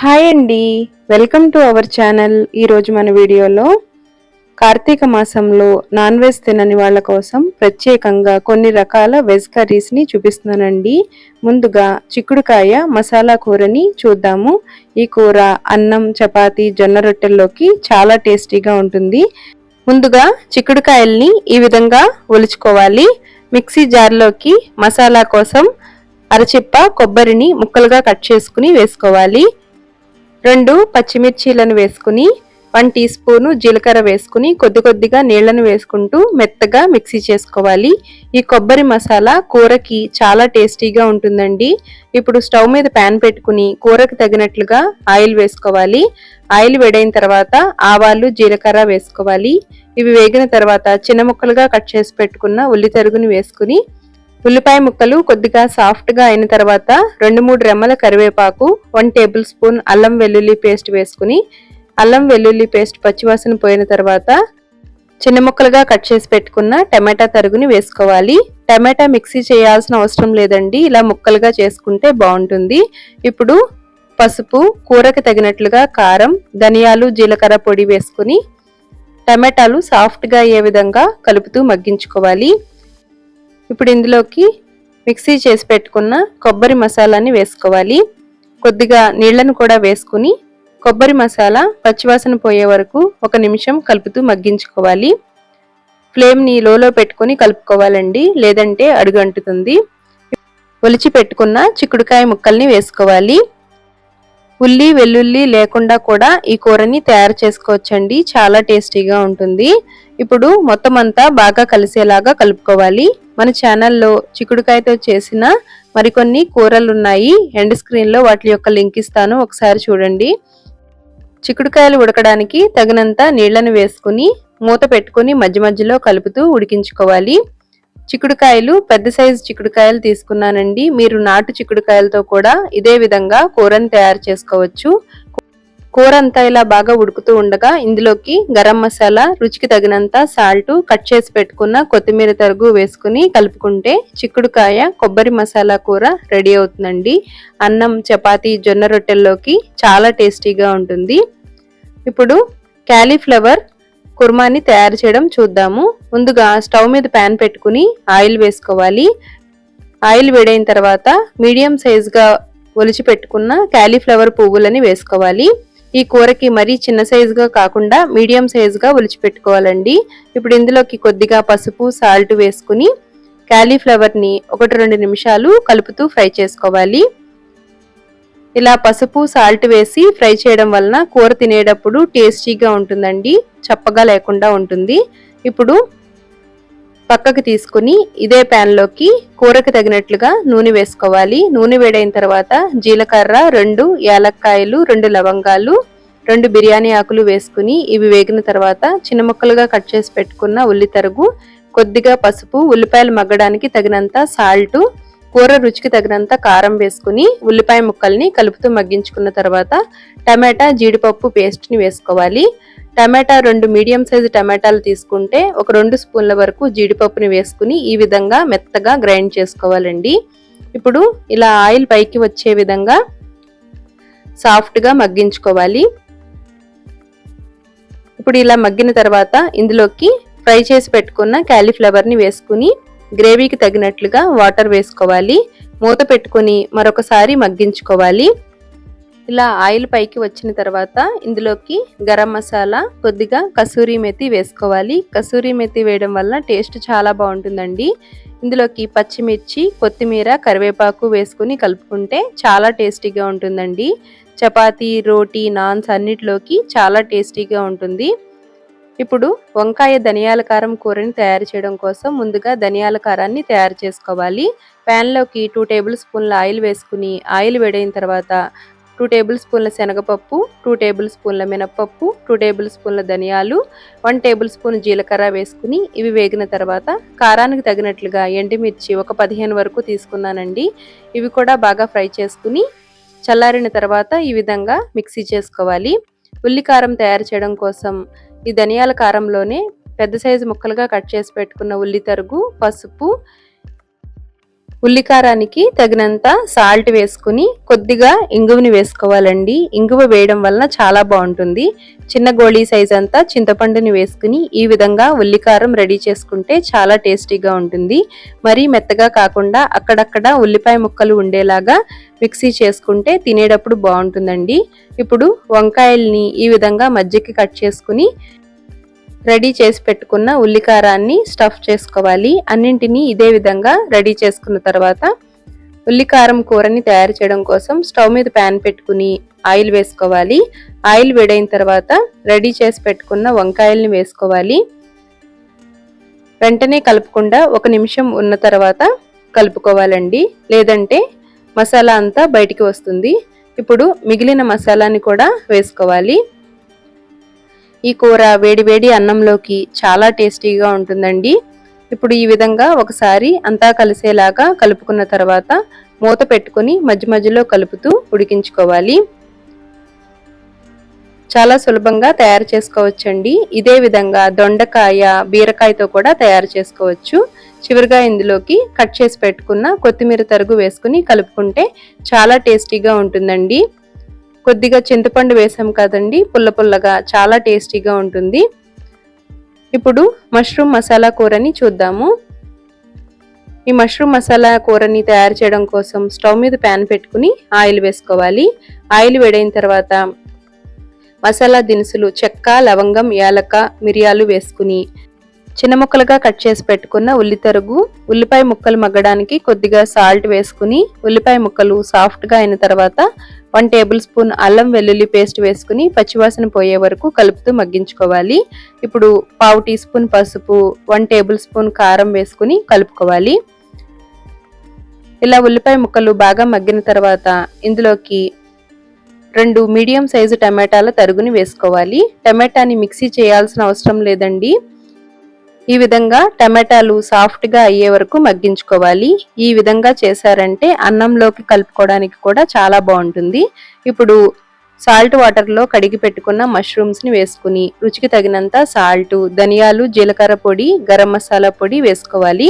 Hi అండి. Welcome to our channel. ఈరోజు మన వీడియోలో కార్తీక మాసంలో నాన్ వెజ్ తినని వాళ్ళ కోసం ప్రత్యేకంగా కొన్ని రకాల వెజ్ కర్రీస్ని చూపిస్తున్నానండి. ముందుగా చిక్కుడుకాయ మసాలా కూరని చూద్దాము. ఈ కూర అన్నం చపాతి జొన్న రొట్టెల్లోకి చాలా టేస్టీగా ఉంటుంది. ముందుగా చిక్కుడుకాయల్ని ఈ విధంగా ఒలుచుకోవాలి. మిక్సీ జార్లోకి మసాలా కోసం అరచిప్ప కొబ్బరిని ముక్కలుగా కట్ చేసుకుని వేసుకోవాలి. రెండు పచ్చిమిర్చీలను వేసుకుని వన్ టీ స్పూను జీలకర్ర వేసుకుని కొద్ది కొద్దిగా నీళ్ళను వేసుకుంటూ మెత్తగా మిక్సీ చేసుకోవాలి. ఈ కొబ్బరి మసాలా కూరకి చాలా టేస్టీగా ఉంటుందండి. ఇప్పుడు స్టవ్ మీద ప్యాన్ పెట్టుకుని కూరకు తగినట్లుగా ఆయిల్ వేసుకోవాలి. ఆయిల్ వేడైన తర్వాత ఆవాలు జీలకర్ర వేసుకోవాలి. ఇవి వేగిన తర్వాత చిన్న ముక్కలుగా కట్ చేసి పెట్టుకున్న ఉల్లి తరుగుని వేసుకుని ఉల్లిపాయ ముక్కలు కొద్దిగా సాఫ్ట్గా అయిన తర్వాత రెండు మూడు రెమ్మల కరివేపాకు వన్ టేబుల్ స్పూన్ అల్లం వెల్లుల్లి పేస్ట్ వేసుకుని అల్లం వెల్లుల్లి పేస్ట్ పచ్చివాసన పోయిన తర్వాత చిన్న ముక్కలుగా కట్ చేసి పెట్టుకున్న టమాటా తరుగుని వేసుకోవాలి. టమాటా మిక్సీ చేయాల్సిన అవసరం లేదండి. ఇలా ముక్కలుగా చేసుకుంటే బాగుంటుంది. ఇప్పుడు పసుపు కూరకి తగినట్లుగా కారం ధనియాలు జీలకర్ర పొడి వేసుకుని టమాటాలు సాఫ్ట్గా అయ్యే విధంగా కలుపుతూ మగ్గించుకోవాలి. ఇప్పుడు ఇందులోకి మిక్సీ చేసి పెట్టుకున్న కొబ్బరి మసాలాని వేసుకోవాలి. కొద్దిగా నీళ్ళను కూడా వేసుకుని కొబ్బరి మసాలా పచ్చివాసన పోయే వరకు ఒక నిమిషం కలుపుతూ మగ్గించుకోవాలి. ఫ్లేమ్ని లోలో పెట్టుకుని కలుపుకోవాలండి లేదంటే అడుగంటుతుంది ఒలిచి పెట్టుకున్న చిక్కుడుకాయ ముక్కల్ని వేసుకోవాలి. ఉల్లి వెల్లుల్లి లేకుండా కూడా ఈ కూరని తయారు చేసుకోవచ్చండి చాలా టేస్టీగా ఉంటుంది. ఇప్పుడు మొత్తం అంతా బాగా కలిసేలాగా కలుపుకోవాలి. మన ఛానల్లో చిక్కుడుకాయతో చేసిన మరికొన్ని కూరలు ఉన్నాయి ఎండ్ స్క్రీన్లో వాటి యొక్క లింక్ ఇస్తాను. ఒకసారి చూడండి. చిక్కుడుకాయలు ఉడకడానికి తగినంత నీళ్ళను వేసుకుని మూత పెట్టుకుని మధ్య మధ్యలో కలుపుతూ ఉడికించుకోవాలి. చిక్కుడుకాయలు పెద్ద సైజు చిక్కుడుకాయలు తీసుకున్నానండి. మీరు నాటు చిక్కుడుకాయలతో కూడా ఇదే విధంగా కూరని తయారు చేసుకోవచ్చు. కూర అంతా ఇలా బాగా ఉడుకుతూ ఉండగా ఇందులోకి గరం మసాలా రుచికి తగినంత సాల్ట్ కట్ చేసి పెట్టుకున్న కొత్తిమీర తరుగు వేసుకుని కలుపుకుంటే చిక్కుడుకాయ కొబ్బరి మసాలా కూర రెడీ అవుతుందండి. అన్నం చపాతీ జొన్న రొట్టెల్లోకి చాలా టేస్టీగా ఉంటుంది. ఇప్పుడు క్యాలీఫ్లవర్ కుర్మాని తయారు చేయడం చూద్దాము. ముందుగా స్టవ్ మీద ప్యాన్ పెట్టుకుని ఆయిల్ వేసుకోవాలి. ఆయిల్ వేడైన తర్వాత మీడియం సైజుగా ఒలిచి పెట్టుకున్న క్యాలీఫ్లవర్ పువ్వులని వేసుకోవాలి. ఈ కూరకి మరీ చిన్న సైజుగా కాకుండా మీడియం సైజుగా ఒలిచిపెట్టుకోవాలండి. ఇప్పుడు ఇందులోకి కొద్దిగా పసుపు సాల్ట్ వేసుకుని క్యాలీఫ్లవర్ని ఒకటి రెండు నిమిషాలు కలుపుతూ ఫ్రై చేసుకోవాలి. ఇలా పసుపు సాల్ట్ వేసి ఫ్రై చేయడం వలన కూర తినేటప్పుడు టేస్టీగా ఉంటుందండి. చప్పగా లేకుండా ఉంటుంది. ఇప్పుడు పక్కకి తీసుకుని ఇదే ప్యాన్లోకి కూరకి తగినట్లుగా నూనె వేసుకోవాలి. నూనె వేడైన తర్వాత జీలకర్ర రెండు యాలక్కాయలు రెండు లవంగాలు రెండు బిర్యానీ ఆకులు వేసుకుని ఇవి వేగిన తర్వాత చిన్న ముక్కలుగా కట్ చేసి పెట్టుకున్న ఉల్లి తరుగు కొద్దిగా పసుపు ఉల్లిపాయలు మగ్గడానికి తగినంత సాల్ట్ కూర రుచికి తగినంత కారం వేసుకుని ఉల్లిపాయ ముక్కల్ని కలుపుతూ మగ్గించుకున్న తర్వాత టమాటా జీడిపప్పు పేస్ట్ని వేసుకోవాలి. టమాటా రెండు మీడియం సైజు టమాటాలు తీసుకుంటే ఒక రెండు స్పూన్ల వరకు జీడిపప్పుని వేసుకుని ఈ విధంగా మెత్తగా గ్రైండ్ చేసుకోవాలండి. ఇప్పుడు ఇలా ఆయిల్ పైకి వచ్చే విధంగా సాఫ్ట్గా మగ్గించుకోవాలి. ఇప్పుడు ఇలా మగ్గిన తర్వాత ఇందులోకి ఫ్రై చేసి పెట్టుకున్న క్యాలీఫ్లవర్ని వేసుకుని గ్రేవీకి తగినట్లుగా వాటర్ వేసుకోవాలి. మూత పెట్టుకుని మరొకసారి మగ్గించుకోవాలి. ఇలా ఆయిల్ పైకి వచ్చిన తర్వాత ఇందులోకి గరం మసాలా కొద్దిగా కసూరి మెతి వేసుకోవాలి. కసూరి మెతి వేయడం వల్ల టేస్ట్ చాలా బాగుంటుందండి. ఇందులోకి పచ్చిమిర్చి కొత్తిమీర కరివేపాకు వేసుకుని కలుపుకుంటే చాలా టేస్టీగా ఉంటుందండి. చపాతీ రోటీ నాన్స్ అన్నిటిలోకి చాలా టేస్టీగా ఉంటుంది. ఇప్పుడు వంకాయ ధనియాల కారం కూరని తయారు చేయడం కోసం ముందుగా ధనియాల కారాన్ని తయారు చేసుకోవాలి. ప్యాన్లోకి టూ టేబుల్ స్పూన్ల ఆయిల్ వేసుకుని ఆయిల్ వేడైన తర్వాత టూ టేబుల్ స్పూన్ల శనగపప్పు టూ టేబుల్ స్పూన్ల మినప్పప్పు టూ టేబుల్ స్పూన్ల ధనియాలు వన్ టేబుల్ స్పూన్ జీలకర్ర వేసుకుని ఇవి వేగిన తర్వాత కారానికి తగినట్లుగా ఎండుమిర్చి ఒక పదిహేను వరకు తీసుకున్నానండి. ఇవి కూడా బాగా ఫ్రై చేసుకుని చల్లారిన తర్వాత ఈ విధంగా మిక్సీ చేసుకోవాలి. ఉల్లికారం తయారు చేయడం కోసం ఈ ధనియాల కారంలోనే పెద్ద సైజు ముక్కలుగా కట్ చేసి పెట్టుకున్న ఉల్లి తరుగు పసుపు ఉల్లికారానికి తగినంత సాల్ట్ వేసుకుని కొద్దిగా ఇంగువని వేసుకోవాలండి. ఇంగువ వేయడం వలన చాలా బాగుంటుంది. చిన్న గోళీ సైజ్ అంతా చింతపండుని వేసుకుని ఈ విధంగా ఉల్లికారం రెడీ చేసుకుంటే చాలా టేస్టీగా ఉంటుంది. మరీ మెత్తగా కాకుండా అక్కడక్కడ ఉల్లిపాయ ముక్కలు ఉండేలాగా మిక్సీ చేసుకుంటే తినేటప్పుడు బాగుంటుందండి. ఇప్పుడు వంకాయల్ని ఈ విధంగా మధ్యకి కట్ చేసుకుని రెడీ చేసి పెట్టుకున్న ఉల్లికారాన్ని స్టఫ్ చేసుకోవాలి. అన్నింటినీ ఇదే విధంగా రెడీ చేసుకున్న తర్వాత ఉల్లికారం కూరని తయారు చేయడం కోసం స్టవ్ మీద ప్యాన్ పెట్టుకుని ఆయిల్ వేసుకోవాలి. ఆయిల్ వేడైన తర్వాత రెడీ చేసి పెట్టుకున్న వంకాయల్ని వేసుకోవాలి. వెంటనే కలుపుకుండా ఒక నిమిషం ఉన్న తర్వాత కలుపుకోవాలండి. లేదంటే మసాలా అంతా బయటికి వస్తుంది. ఇప్పుడు మిగిలిన మసాలాని కూడా వేసుకోవాలి. ఈ కూర వేడి వేడి అన్నంలోకి చాలా టేస్టీగా ఉంటుందండి. ఇప్పుడు ఈ విధంగా ఒకసారి అంతా కలిసేలాగా కలుపుకున్న తర్వాత మూత పెట్టుకుని మధ్య మధ్యలో కలుపుతూ ఉడికించుకోవాలి. చాలా సులభంగా తయారు చేసుకోవచ్చండి. ఇదే విధంగా దొండకాయ బీరకాయతో కూడా తయారు చేసుకోవచ్చు. చివరిగా ఇందులోకి కట్ చేసి పెట్టుకున్న కొత్తిమీర తరుగు వేసుకుని కలుపుకుంటే చాలా టేస్టీగా ఉంటుందండి. కొద్దిగా చింతపండు వేసాం కదండి. పుల్ల పుల్లగా చాలా టేస్టీగా ఉంటుంది. ఇప్పుడు మష్రూమ్ మసాలా కూరని చూద్దాము. ఈ మష్రూమ్ మసాలా కూరని తయారు చేయడం కోసం స్టవ్ మీద ప్యాన్ పెట్టుకుని ఆయిల్ వేసుకోవాలి. ఆయిల్ వేడైన తర్వాత మసాలా దినుసులు చెక్క లవంగం యాలక మిరియాలు వేసుకుని చిన్న ముక్కలుగా కట్ చేసి పెట్టుకున్న ఉల్లి తరుగు ఉల్లిపాయ ముక్కలు మగ్గడానికి కొద్దిగా సాల్ట్ వేసుకుని ఉల్లిపాయ ముక్కలు సాఫ్ట్గా అయిన తర్వాత వన్ టేబుల్ స్పూన్ అల్లం వెల్లుల్లి పేస్ట్ వేసుకుని పచ్చివాసన పోయే వరకు కలుపుతూ మగ్గించుకోవాలి. ఇప్పుడు పావు టీ స్పూన్ పసుపు వన్ టేబుల్ స్పూన్ కారం వేసుకుని కలుపుకోవాలి. ఇలా ఉల్లిపాయ ముక్కలు బాగా మగ్గిన తర్వాత ఇందులోకి రెండు మీడియం సైజు టమాటాల తరుగుని వేసుకోవాలి. టమాటాని మిక్సీ చేయాల్సిన అవసరం లేదండి. ఈ విధంగా టమాటాలు సాఫ్ట్గా అయ్యే వరకు మగ్గించుకోవాలి. ఈ విధంగా చేశారంటే అన్నంలోకి కలుపుకోవడానికి కూడా చాలా బాగుంటుంది. ఇప్పుడు సాల్ట్ వాటర్లో కడిగి పెట్టుకున్న మష్రూమ్స్ని వేసుకుని రుచికి తగినంత సాల్ట్ ధనియాలు జీలకర్ర పొడి గరం మసాలా పొడి వేసుకోవాలి.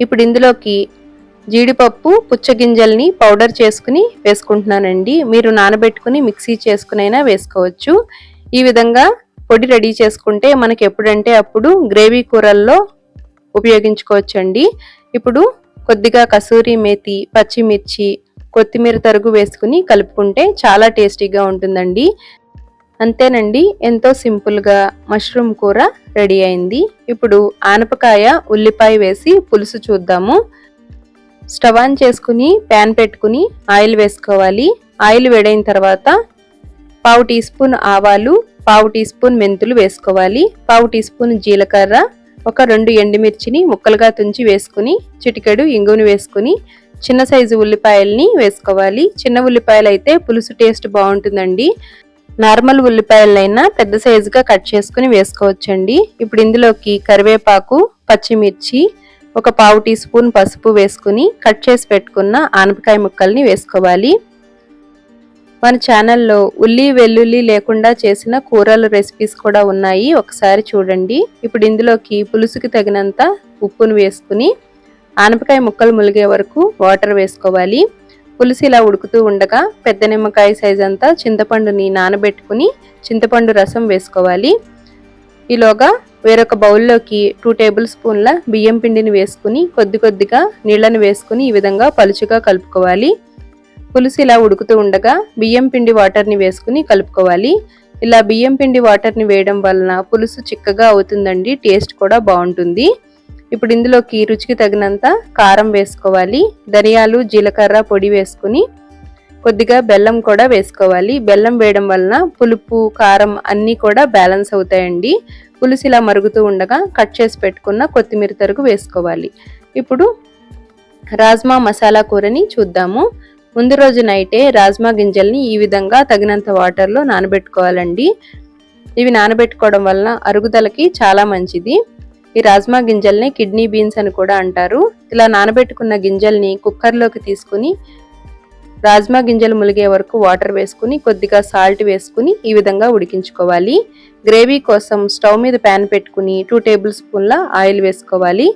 ఇప్పుడు ఇందులోకి జీడిపప్పు పుచ్చగింజల్ని పౌడర్ చేసుకుని వేసుకుంటున్నానండి. మీరు నానబెట్టుకుని మిక్సీ చేసుకునైనా వేసుకోవచ్చు. ఈ విధంగా పొడి రెడీ చేసుకుంటే మనకి ఎప్పుడంటే అప్పుడు గ్రేవీ కూరల్లో ఉపయోగించుకోవచ్చండి. ఇప్పుడు కొద్దిగా కసూరి మేతి పచ్చిమిర్చి కొత్తిమీర తరుగు వేసుకుని కలుపుకుంటే చాలా టేస్టీగా ఉంటుందండి. అంతేనండి ఎంతో సింపుల్గా మష్రూమ్ కూర రెడీ అయింది. ఇప్పుడు ఆనపకాయ ఉల్లిపాయ వేసి పులుసు చూద్దాము. స్టవ్ ఆన్ చేసుకుని ప్యాన్ పెట్టుకుని ఆయిల్ వేసుకోవాలి. ఆయిల్ వేడైన తర్వాత పావు టీ స్పూన్ ఆవాలు పావు టీ స్పూన్ మెంతులు వేసుకోవాలి. పావు టీ స్పూన్ జీలకర్ర ఒక రెండు ఎండుమిర్చిని ముక్కలుగా తుంచి వేసుకుని చిటికెడు ఇంగును వేసుకుని చిన్న సైజు ఉల్లిపాయల్ని వేసుకోవాలి. చిన్న ఉల్లిపాయలు అయితే పులుసు టేస్ట్ బాగుంటుందండి. నార్మల్ ఉల్లిపాయలైనా పెద్ద సైజుగా కట్ చేసుకుని వేసుకోవచ్చండి. ఇప్పుడు ఇందులోకి కరివేపాకు పచ్చిమిర్చి ఒక పావు టీ స్పూన్ పసుపు వేసుకుని కట్ చేసి పెట్టుకున్న ఆనపకాయ ముక్కల్ని వేసుకోవాలి. మన ఛానల్లో ఉల్లి వెల్లుల్లి లేకుండా చేసిన కూరల రెసిపీస్ కూడా ఉన్నాయి. ఒకసారి చూడండి. ఇప్పుడు ఇందులోకి పులుసుకి తగినంత ఉప్పును వేసుకుని ఆనపకాయ ముక్కలు ములిగే వరకు వాటర్ వేసుకోవాలి. పులుసు ఇలా ఉడుకుతూ ఉండగా పెద్ద నిమ్మకాయ సైజ్ అంతా చింతపండుని నానబెట్టుకుని చింతపండు రసం వేసుకోవాలి. ఈలోగా వేరొక బౌల్లోకి టూ టేబుల్ స్పూన్ల బియ్యం పిండిని వేసుకుని కొద్ది కొద్దిగా నీళ్ళను వేసుకుని ఈ విధంగా పలుచుగా కలుపుకోవాలి. పులుసు ఇలా ఉడుకుతూ ఉండగా బియ్యం పిండి వాటర్ని వేసుకుని కలుపుకోవాలి. ఇలా బియ్యం పిండి వాటర్ని వేయడం వలన పులుసు చిక్కగా అవుతుందండి టేస్ట్ కూడా బాగుంటుంది. ఇప్పుడు ఇందులోకి రుచికి తగినంత కారం వేసుకోవాలి. ధనియాలు జీలకర్ర పొడి వేసుకుని కొద్దిగా బెల్లం కూడా వేసుకోవాలి. బెల్లం వేయడం వలన పులుపు కారం అన్నీ కూడా బ్యాలెన్స్ అవుతాయండి. పులుసు ఇలా మరుగుతూ ఉండగా కట్ చేసి పెట్టుకున్న కొత్తిమీర తరుగు వేసుకోవాలి. ఇప్పుడు రాజ్మా మసాలా కూరని చూద్దాము. ముందు రోజు నైటే రాజ్మా గింజల్ని ఈ విధంగా తగినంత వాటర్లో నానబెట్టుకోవాలండి. ఇవి నానబెట్టుకోవడం వలన అరుగుదలకి చాలా మంచిది. ఈ రాజ్మా గింజల్ని కిడ్నీ బీన్స్ అని కూడా అంటారు. ఇలా నానబెట్టుకున్న గింజల్ని కుక్కర్లోకి తీసుకుని రాజ్మా గింజలు ములిగే వరకు వాటర్ వేసుకుని కొద్దిగా సాల్ట్ వేసుకుని ఈ విధంగా ఉడికించుకోవాలి. గ్రేవీ కోసం స్టవ్ మీద ప్యాన్ పెట్టుకుని టూ టేబుల్ స్పూన్ల ఆయిల్ వేసుకోవాలి.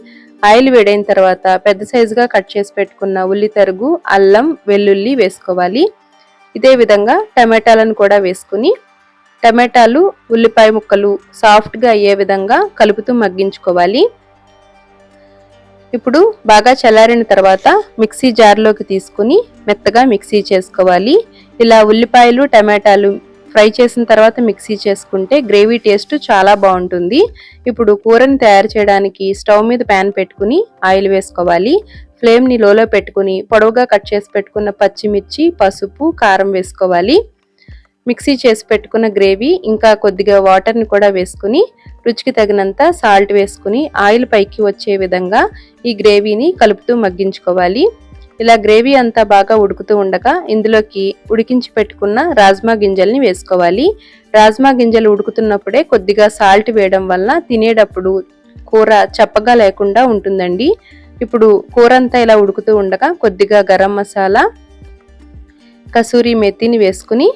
ఆయిల్ వేడైన తర్వాత పెద్ద సైజుగా కట్ చేసి పెట్టుకున్న ఉల్లి తరుగు అల్లం వెల్లుల్లి వేసుకోవాలి. ఇదే విధంగా టమాటాలను కూడా వేసుకుని టమాటాలు ఉల్లిపాయ ముక్కలు సాఫ్ట్గా అయ్యే విధంగా కలుపుతూ మగ్గించుకోవాలి. ఇప్పుడు బాగా చల్లారిన తర్వాత మిక్సీ జార్లోకి తీసుకుని మెత్తగా మిక్సీ చేసుకోవాలి. ఇలా ఉల్లిపాయలు టమాటాలు ఫ్రై చేసిన తర్వాత మిక్సీ చేసుకుంటే గ్రేవీ టేస్ట్ చాలా బాగుంటుంది. ఇప్పుడు కూరని తయారు చేయడానికి స్టవ్ మీద ప్యాన్ పెట్టుకుని ఆయిల్ వేసుకోవాలి. ఫ్లేమ్ని లోలో పెట్టుకుని పొడవుగా కట్ చేసి పెట్టుకున్న పచ్చిమిర్చి పసుపు కారం వేసుకోవాలి. మిక్సీ చేసి పెట్టుకున్న గ్రేవీ ఇంకా కొద్దిగా వాటర్ని కూడా వేసుకుని రుచికి తగినంత సాల్ట్ వేసుకుని ఆయిల్ పైకి వచ్చే విధంగా ఈ గ్రేవీని కలుపుతూ మగ్గించుకోవాలి. ఇలా గ్రేవీ అంతా బాగా ఉడుకుతూ ఉండగా ఇందులోకి ఉడికించి పెట్టుకున్న రాజ్మా గింజల్ని వేసుకోవాలి. రాజ్మా గింజలు ఉడుకుతున్నప్పుడే కొద్దిగా సాల్ట్ వేయడం వల్ల తినేటప్పుడు కూర చప్పగా లేకుండా ఉంటుందండి. ఇప్పుడు కూర అంతా ఇలా ఉడుకుతూ ఉండగా కొద్దిగా గరం మసాలా కసూరి మెత్తిని వేసుకుని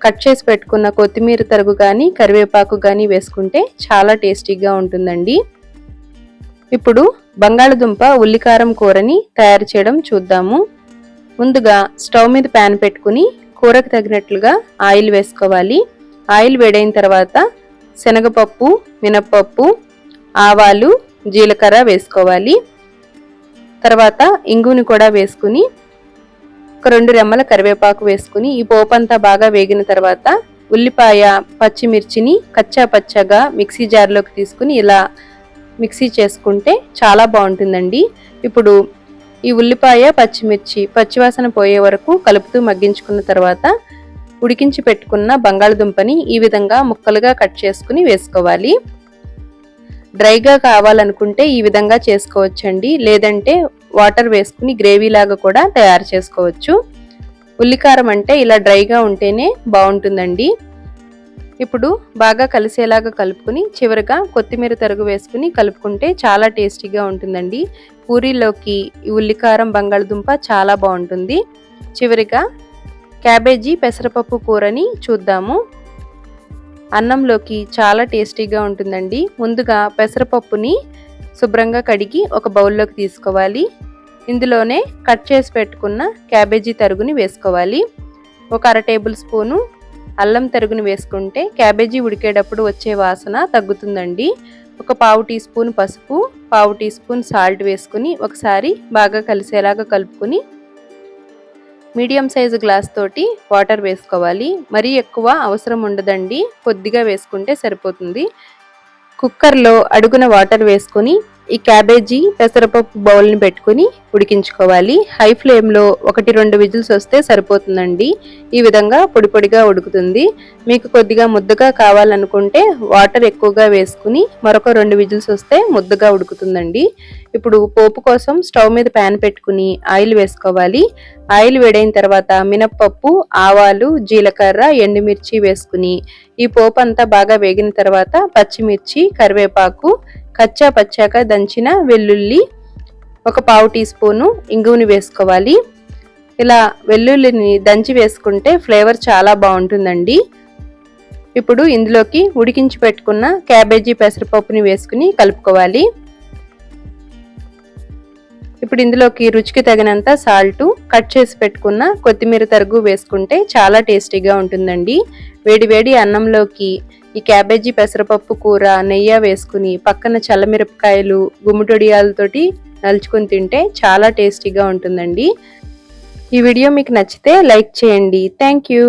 కట్ చేసి పెట్టుకున్న కొత్తిమీర తరుగు కానీ కరివేపాకు కానీ వేసుకుంటే చాలా టేస్టీగా ఉంటుందండి. ఇప్పుడు బంగాళదుంప ఉల్లికారం కూరని తయారు చేయడం చూద్దాము. ముందుగా స్టవ్ మీద ప్యాన్ పెట్టుకుని కూరకు తగినట్లుగా ఆయిల్ వేసుకోవాలి. ఆయిల్ వేడైన తర్వాత శనగపప్పు మినప్పప్పు ఆవాలు జీలకర్ర వేసుకోవాలి. తర్వాత ఇంగుని కూడా వేసుకుని ఒక రెండు రెమ్మల కరివేపాకు వేసుకుని ఈ పోపంతా బాగా వేగిన తర్వాత ఉల్లిపాయ పచ్చిమిర్చిని కచ్చా పచ్చగా మిక్సీ జార్లోకి తీసుకుని ఇలా మిక్సీ చేసుకుంటే చాలా బాగుంటుందండి. ఇప్పుడు ఈ ఉల్లిపాయ పచ్చిమిర్చి పచ్చివాసన పోయే వరకు కలుపుతూ మగ్గించుకున్న తర్వాత ఉడికించి పెట్టుకున్న బంగాళదుంపని ఈ విధంగా ముక్కలుగా కట్ చేసుకుని వేసుకోవాలి. డ్రైగా కావాలనుకుంటే ఈ విధంగా చేసుకోవచ్చండి. లేదంటే వాటర్ వేసుకుని గ్రేవీ లాగా కూడా తయారు చేసుకోవచ్చు. ఉల్లికారం అంటే ఇలా డ్రైగా ఉంటేనే బాగుంటుందండి. ఇప్పుడు బాగా కలిసేలాగా కలుపుకుని చివరిగా కొత్తిమీర తరుగు వేసుకుని కలుపుకుంటే చాలా టేస్టీగా ఉంటుందండి. పూరీలోకి ఉల్లికారం బంగాళదుంప చాలా బాగుంటుంది. చివరిగా క్యాబేజీ పెసరపప్పు కూరని చూద్దాము. అన్నంలోకి చాలా టేస్టీగా ఉంటుందండి. ముందుగా పెసరపప్పుని శుభ్రంగా కడిగి ఒక బౌల్లోకి తీసుకోవాలి. ఇందులోనే కట్ చేసి పెట్టుకున్న క్యాబేజీ తరుగుని వేసుకోవాలి. ఒక అర టేబుల్ స్పూను అల్లం తరుగును వేసుకుంటే క్యాబేజీ ఉడికేటప్పుడు వచ్చే వాసన తగ్గుతుందండి. ఒక పావు టీ స్పూన్ పసుపు పావు టీ స్పూన్ సాల్ట్ వేసుకుని ఒకసారి బాగా కలిసేలాగా కలుపుకొని మీడియం సైజు గ్లాస్ తోటి వాటర్ వేసుకోవాలి. మరీ ఎక్కువ అవసరం ఉండదండి. కొద్దిగా వేసుకుంటే సరిపోతుంది. కుక్కర్లో అడుగున వాటర్ వేసుకొని ఈ క్యాబేజీ పెసరపప్పు బౌల్ని పెట్టుకుని ఉడికించుకోవాలి. హై ఫ్లేమ్లో ఒకటి రెండు విజిల్స్ వస్తే సరిపోతుందండి. ఈ విధంగా పొడి పొడిగా ఉడుకుతుంది. మీకు కొద్దిగా ముద్దగా కావాలనుకుంటే వాటర్ ఎక్కువగా వేసుకుని మరొక రెండు విజిల్స్ వస్తే ముద్దగా ఉడుకుతుందండి. ఇప్పుడు పోపు కోసం స్టవ్ మీద ప్యాన్ పెట్టుకుని ఆయిల్ వేసుకోవాలి. ఆయిల్ వేడైన తర్వాత మినప్పప్పు ఆవాలు జీలకర్ర ఎండుమిర్చి వేసుకుని ఈ పోపు అంతా బాగా వేగిన తర్వాత పచ్చిమిర్చి కరివేపాకు కచ్చా పచ్చాక దంచిన వెల్లుల్లి ఒక పావు టీ స్పూను ఇంగువని వేసుకోవాలి. ఇలా వెల్లుల్లిని దంచి వేసుకుంటే ఫ్లేవర్ చాలా బాగుంటుందండి. ఇప్పుడు ఇందులోకి ఉడికించి పెట్టుకున్న క్యాబేజీ పెసరపప్పుని వేసుకుని కలుపుకోవాలి. ఇప్పుడు ఇందులోకి రుచికి తగినంత సాల్ట్ కట్ చేసి పెట్టుకున్న కొత్తిమీర తరుగు వేసుకుంటే చాలా టేస్టీగా ఉంటుందండి. వేడివేడి అన్నంలోకి ఈ క్యాబేజీ పెసరపప్పు కూర నెయ్యి వేసుకుని పక్కన చల్లమిరపకాయలు గుమ్మటొడియాలతోటి నలుచుకొని తింటే చాలా టేస్టీగా ఉంటుందండి. ఈ వీడియో మీకు నచ్చితే లైక్ చేయండి. Thank you.